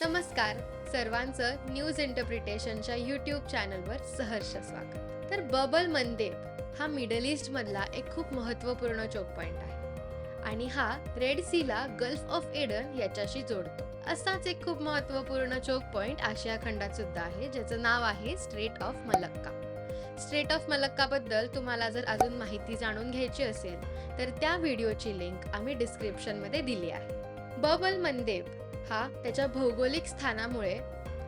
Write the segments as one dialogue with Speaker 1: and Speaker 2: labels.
Speaker 1: नमस्कार. सर्वांचं न्यूज इंटरप्रिटेशनच्या यूट्यूब चॅनलवर सहर्ष स्वागत. तर बबल मंदेब हा मिडल ईस्टमधला एक खूप महत्त्वपूर्ण चोक पॉईंट आहे. आणि हा रेड सीला गल्फ ऑफ एडन याच्याशी जोडतो. असाच एक खूप महत्त्वपूर्ण चोक पॉईंट आशिया खंडात सुद्धा आहे ज्याचं नाव आहे strait of Malacca. Strait of Malacca बद्दल तुम्हाला जर अजून माहिती जाणून घ्यायची असेल तर त्या व्हिडिओची लिंक आम्ही डिस्क्रिप्शनमध्ये दिली आहे. बबल मंदेब हा त्याच्या भौगोलिक स्थानामुळे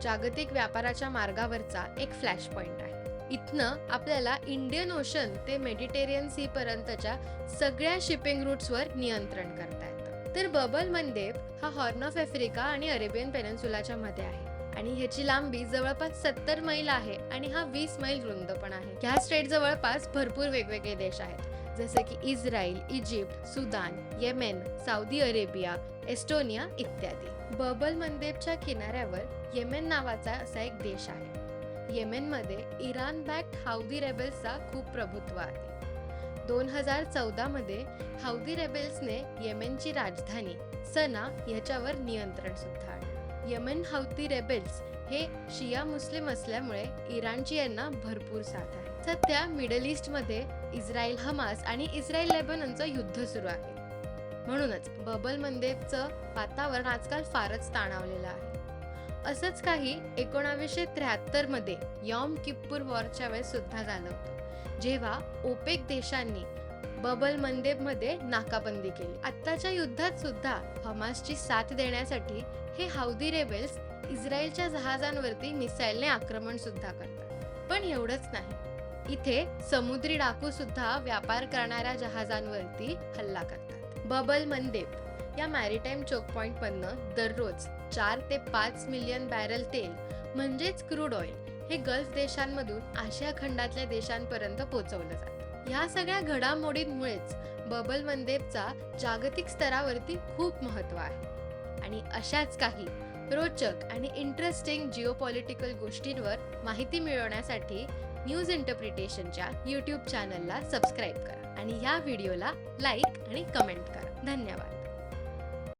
Speaker 1: जागतिक व्यापाराच्या मार्गावरचा एक फ्लॅश पॉइंट आहे. इथनं आपल्याला इंडियन ओशन ते मेडिटेरियन सी पर्यंतच्या सगळ्या शिपिंग रूट्सवर नियंत्रण करता येतं. तर बबल मनदेव हा हॉर्न ऑफ आफ्रिका आणि अरेबियन पेनन्सुलाच्या मध्ये आहे. आणि ह्याची लांबी जवळपास सत्तर मैल आहे आणि हा वीस मैल रुंद पण आहे. ह्या स्टेट जवळपास भरपूर वेगवेगळे देश आहेत. जसे की Israel Egypt Sudan Yemen Saudi Arabia Estonia इत्यादी. बबल मंदेबच्या किनाऱ्यावर येमेन नावाचा असा एक देश आहे. येमेनमध्ये इराण बॅक्ड हाऊदी रेबेल्सचा खूप प्रभुत्व आहे. दोन हजार चौदा मध्ये हाऊदी रेबेल्सने येमेनची राजधानी सना याच्यावर नियंत्रण सुद्धा आणलं. यमन हौती रेबेल्स हे शिया मुस्लिम असल्यामुळे इराणची यांना भरपूर साथ आहे. सध्या मिडल ईस्टमध्ये इस्रायल हमास आणि इस्रायल लेबननचं युद्ध सुरू आहे. म्हणूनच बबल मंदेबचं वातावरण आजकाल फारच ताणावलेलं आहे. असंच काही एकोणावीसशे त्र्याहत्तरमध्ये यॉम किप्पूर वॉरच्या वेळेस सुद्धा झालं होतं. जेव्हा ओपेक देशांनी बबल मंदेबमध्ये नाकाबंदी केली. आत्ताच्या युद्धात सुद्धा हमासची साथ देण्यासाठी हे हाऊदी रेबेल्स इस्रायलच्या जहाजांवरती मिसाईलने आक्रमण सुद्धा करतात. पण एवढंच नाही. इथे समुद्री डाकू सुद्धा व्यापार करणाऱ्या जहाजांवरती हल्ला करतात. बबल मंदेब या मॅरिटाईम चोक पॉइंट मधनं दररोज चार ते पाच मिलियन बॅरल तेल म्हणजेच क्रूड ऑइल हे गल्फ देशांमधून आशिया खंडातल्या देशांपर्यंत पोहोचवलं जातं. ह्या सगळ्या घडामोडींमुळेच बबल मनदेवचा जागतिक स्तरावरती खूप महत्त्व आहे. आणि अशाच काही रोचक आणि इंटरेस्टिंग जिओपॉलिटिकल गोष्टींवर माहिती मिळवण्यासाठी न्यूज इंटरप्रिटेशनच्या यूट्यूब चॅनलला सबस्क्राईब करा आणि या व्हिडिओला लाईक आणि कमेंट करा. धन्यवाद.